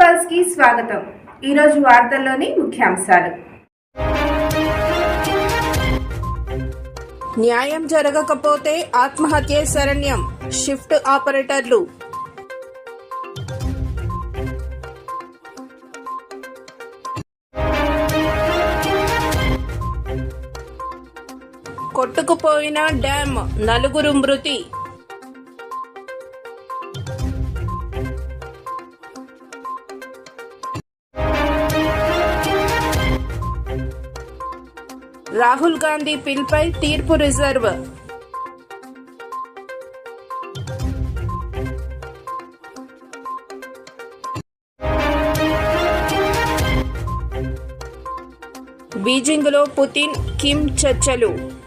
పల్స్కి స్వాగతం. ఈరోజు వార్తల్లోని ముఖ్యాంశాలు. న్యాయం జరగకపోతే ఆత్మహత్యే శరణ్యం. షిఫ్ట్ ఆపరేటర్లు. కొట్టుకుపోయిన డ్యామ్ నలుగురు మృతి. రాహుల్ గాంధీ పిల్పై తీర్పు రిజర్వ్. బీజింగ్లో పుతిన్ కిమ్ చర్చలు.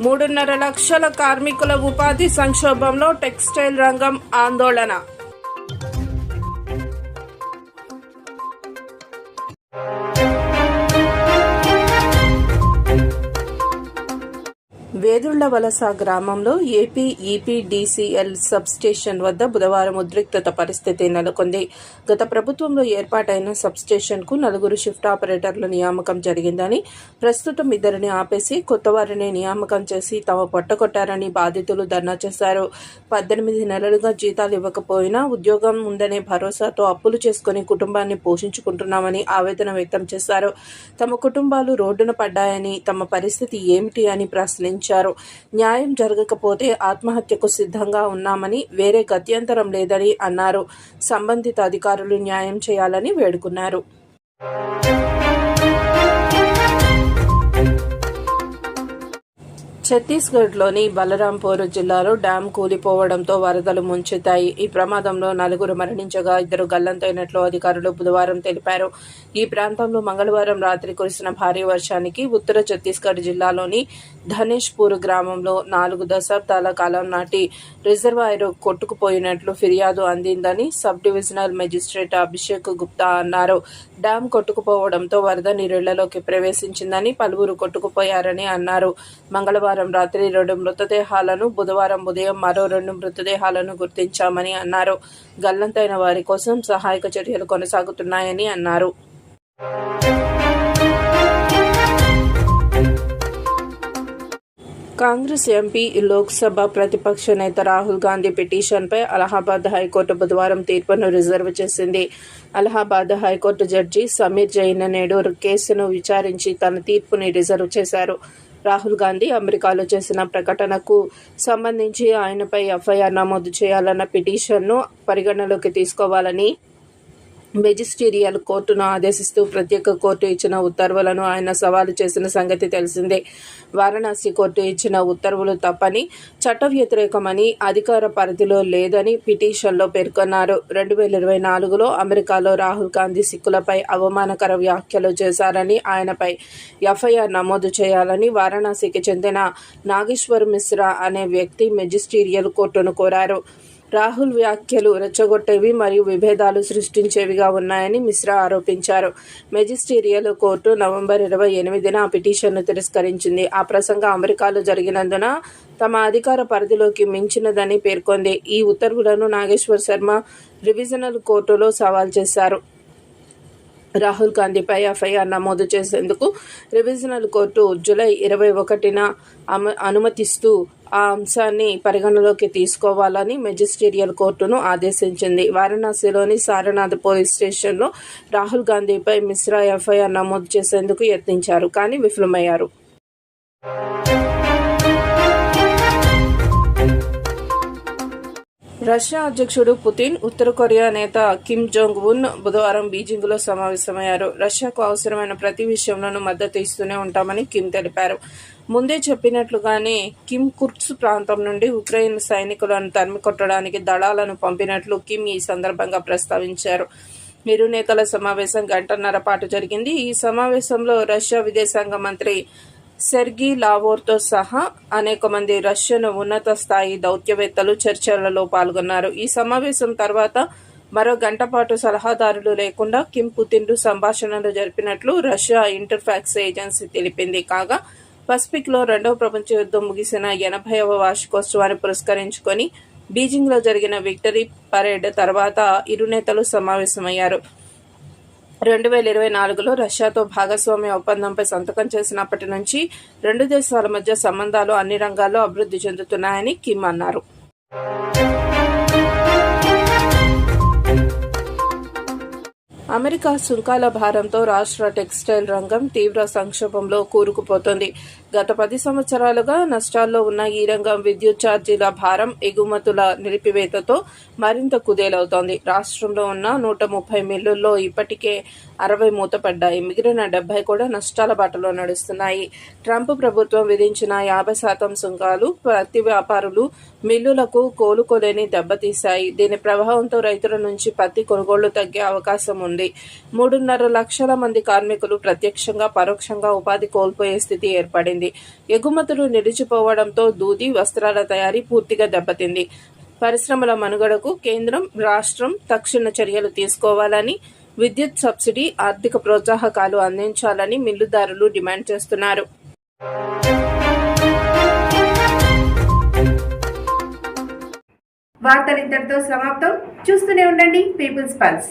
మూడున్నర లక్షల కార్మికుల ఉపాధి సంక్షోభంలో టెక్స్టైల్ రంగం ఆందోళన. వేదుళ్ళ వలస గ్రామంలో ఏపీ ఈపీడీసీఎల్ సబ్ స్టేషన్ వద్ద బుధవారం ఉద్రిక్తత పరిస్థితి నెలకొంది. గత ప్రభుత్వంలో ఏర్పాటైన సబ్స్టేషన్కు నలుగురు షిఫ్ట్ ఆపరేటర్ల నియామకం జరిగిందని ప్రస్తుతం ఇద్దరిని ఆపేసి కొత్త వారిని నియామకం చేసి తమ పొట్టకొట్టారని బాధితులు ధర్నా చేశారు. పద్దెనిమిది నెలలుగా జీతాలు ఇవ్వకపోయినా ఉద్యోగం ఉందనే భరోసాతో అప్పులు చేసుకుని కుటుంబాన్ని పోషించుకుంటున్నామని ఆవేదన వ్యక్తం చేశారు. తమ కుటుంబాలు రోడ్డున పడ్డాయని తమ పరిస్థితి ఏమిటి అని ప్రశ్నించారు. న్యాయం జరగకపోతే ఆత్మహత్యకు సిద్ధంగా ఉన్నామని వేరే గత్యంతరం లేదని అన్నారు. సంబంధిత అధికారులు న్యాయం చేయాలని వేడుకున్నారు. ఛత్తీస్గఢ్లోని బలరాంపూర్ జిల్లాలో డ్యాం కూలిపోవడంతో వరదలు ముంచెత్తాయి. ఈ ప్రమాదంలో నలుగురు మరణించగా ఇద్దరు గల్లంతైనట్లు అధికారులు బుధవారం తెలిపారు. ఈ ప్రాంతంలో మంగళవారం రాత్రి కురిసిన భారీ వర్షానికి ఉత్తర ఛత్తీస్గఢ్ జిల్లాలోని ధనేష్పూర్ గ్రామంలో నాలుగు దశాబ్దాల కాలం నాటి రిజర్వాయర్ కొట్టుకుపోయినట్లు ఫిర్యాదు అందిందని sub divisional magistrate Abhishek Gupta అన్నారు. డ్యాం కొట్టుకుపోవడంతో వరద నీరిళ్ళలోకి ప్రవేశించిందని పలువురు కొట్టుకుపోయారని అన్నారు. మంగళవారం రాత్రి రెండు మృతదేహాలను బుధవారం ఉదయం మరో రెండు మృతదేహాలను గుర్తించామని అన్నారు. గల్లంతైన వారి కోసం సహాయక చర్యలు కొనసాగుతున్నాయని అన్నారు. కాంగ్రెస్ ఎంపీ లోక్సభ ప్రతిపక్ష నేత రాహుల్ గాంధీ పిటిషన్పై అలహాబాద్ హైకోర్టు బుధవారం తీర్పును రిజర్వ్ చేసింది. Allahabad high court judge Sameer Jain నేడు కేసును విచారించి తన తీర్పుని రిజర్వ్ చేశారు. రాహుల్ గాంధీ అమెరికాలో చేసిన ప్రకటనకు సంబంధించి ఆయనపై ఎఫ్ఐఆర్ నమోదు చేయాలన్న పిటిషన్ను పరిగణలోకి తీసుకోవాలని మెజిస్టీరియల్ కోర్టును ఆదేశిస్తూ ప్రత్యేక కోర్టు ఇచ్చిన ఉత్తర్వులను ఆయన సవాలు చేసిన సంగతి తెలిసిందే. వారణాసి కోర్టు ఇచ్చిన ఉత్తర్వులు తప్పని చట్ట వ్యతిరేకమని అధికార పరిధిలో లేదని పిటిషన్లో పేర్కొన్నారు. రెండు వేల ఇరవై నాలుగులో అమెరికాలో రాహుల్ గాంధీ సిక్కులపై అవమానకర వ్యాఖ్యలు చేశారని ఆయనపై ఎఫ్ఐఆర్ నమోదు చేయాలని వారణాసికి చెందిన నాగేశ్వర్ మిశ్రా అనే వ్యక్తి మెజిస్టీరియల్ కోర్టును కోరారు. రాహుల్ వ్యాఖ్యలు రెచ్చగొట్టేవి మరియు విభేదాలు సృష్టించేవిగా ఉన్నాయని మిశ్రా ఆరోపించారు. మెజిస్టీరియల్ కోర్టు నవంబర్ ఇరవై ఎనిమిదిన ఆ పిటిషన్ను తిరస్కరించింది. ఆ ప్రసంగం అమెరికాలో జరిగినందున తమ అధికార పరిధిలోకి మించినదని పేర్కొంది. ఈ ఉత్తర్వులను నాగేశ్వర్ శర్మ రివిజనల్ కోర్టులో సవాల్ చేశారు. రాహుల్ గాంధీపై ఎఫ్ఐఆర్ నమోదు చేసేందుకు రివిజనల్ కోర్టు జూలై ఇరవై ఒకటిన అనుమతిస్తూ ఆ అంశాన్ని పరిగణలోకి తీసుకోవాలని మెజిస్టీరియల్ కోర్టును ఆదేశించింది. వారణాసిలోని సారనాథ్ పోలీస్ స్టేషన్లో రాహుల్ గాంధీపై మిశ్రా ఎఫ్ఐఆర్ నమోదు చేసేందుకు యత్నించారు కానీ విఫలమయ్యారు. రష్యా అధ్యక్షుడు పుతిన్ ఉత్తర కొరియా నేత కిమ్ జోంగ్ ఉన్ బుధవారం బీజింగ్లో సమావేశమయ్యారు. రష్యాకు అవసరమైన ప్రతి విషయంలోనూ మద్దతు ఇస్తూనే ఉంటామని కిమ్ తెలిపారు. ముందే చెప్పినట్లుగానే కిమ్ కుర్ట్స్ ప్రాంతం నుండి ఉక్రెయిన్ సైనికులను తరిమికొట్టడానికి దళాలను పంపినట్లు కిమ్ ఈ సందర్భంగా ప్రస్తావించారు. ఇరు నేతల సమావేశం గంటన్నర పాటు జరిగింది. ఈ సమావేశంలో రష్యా విదేశాంగ మంత్రి సెర్గీ లావోర్తో సహా అనేక మంది రష్యన్ ఉన్నత స్థాయి దౌత్యవేత్తలు చర్చలలో పాల్గొన్నారు. ఈ సమావేశం తర్వాత మరో గంట పాటు సలహాదారులు లేకుండా కిమ్ పుతిన్లు సంభాషణలు జరిపినట్లు రష్యా ఇంటర్ఫాక్స్ ఏజెన్సీ తెలిపింది. కాగా పసిఫిక్లో రెండవ ప్రపంచ యుద్ధం ముగిసిన ఎనభైవ వార్షికోత్సవాన్ని పురస్కరించుకొని బీజింగ్లో జరిగిన విక్టరీ పరేడ్ తర్వాత ఇరు నేతలు సమావేశమయ్యారు. రెండు వేల ఇరవై నాలుగులో రష్యాతో భాగస్వామ్య ఒప్పందంపై సంతకం చేసినప్పటి నుంచి రెండు దేశాల మధ్య సంబంధాలు అన్ని రంగాల్లో అభివృద్ధి చెందుతున్నాయని కిమ్ అన్నారు. అమెరికా సుంకాల భారంతో రాష్ట్ర టెక్స్టైల్ రంగం తీవ్ర సంక్షోభంలో కూరుకుపోతోంది. గత పది సంవత్సరాలుగా నష్టాల్లో ఉన్న ఈ రంగం విద్యుత్ ఛార్జీల భారం ఎగుమతుల నిలిపివేతతో మరింత కుదేలవుతోంది. రాష్ట్రంలో ఉన్న నూట ముప్పై మిల్లుల్లో ఇప్పటికే అరవై మూతపడ్డాయి. మిగిలిన డెబ్బై కూడా నష్టాల బాటలో నడుస్తున్నాయి. ట్రంప్ ప్రభుత్వం విధించిన యాభై శాతం సుంకాలు ప్రతి వ్యాపారులు మిల్లులకు కోలుకోలేని దెబ్బతీశాయి. దీని ప్రభావంతో రైతుల నుంచి పత్తి కొనుగోళ్ళు తగ్గే అవకాశం ఉంది. ఉంది మూడున్నర లక్షల మంది కార్మికులు ప్రత్యక్షంగా పరోక్షంగా ఉపాధి కోల్పోయే స్థితి ఏర్పడింది. ఎగుమతులు నిలిచిపోవడంతో దూది వస్త్రాల తయారీ పూర్తిగా దెబ్బతింది. పరిశ్రమల మనుగడకు కేంద్రం రాష్ట్రం తక్షణ చర్యలు తీసుకోవాలని విద్యుత్ సబ్సిడీ ఆర్థిక ప్రోత్సాహకాలు అందించాలని మిల్లుదారులు డిమాండ్ చేస్తున్నారు. వార్తలు ఇంతటితో సమాప్తం. చూస్తూనే ఉండండి. People's Pulse.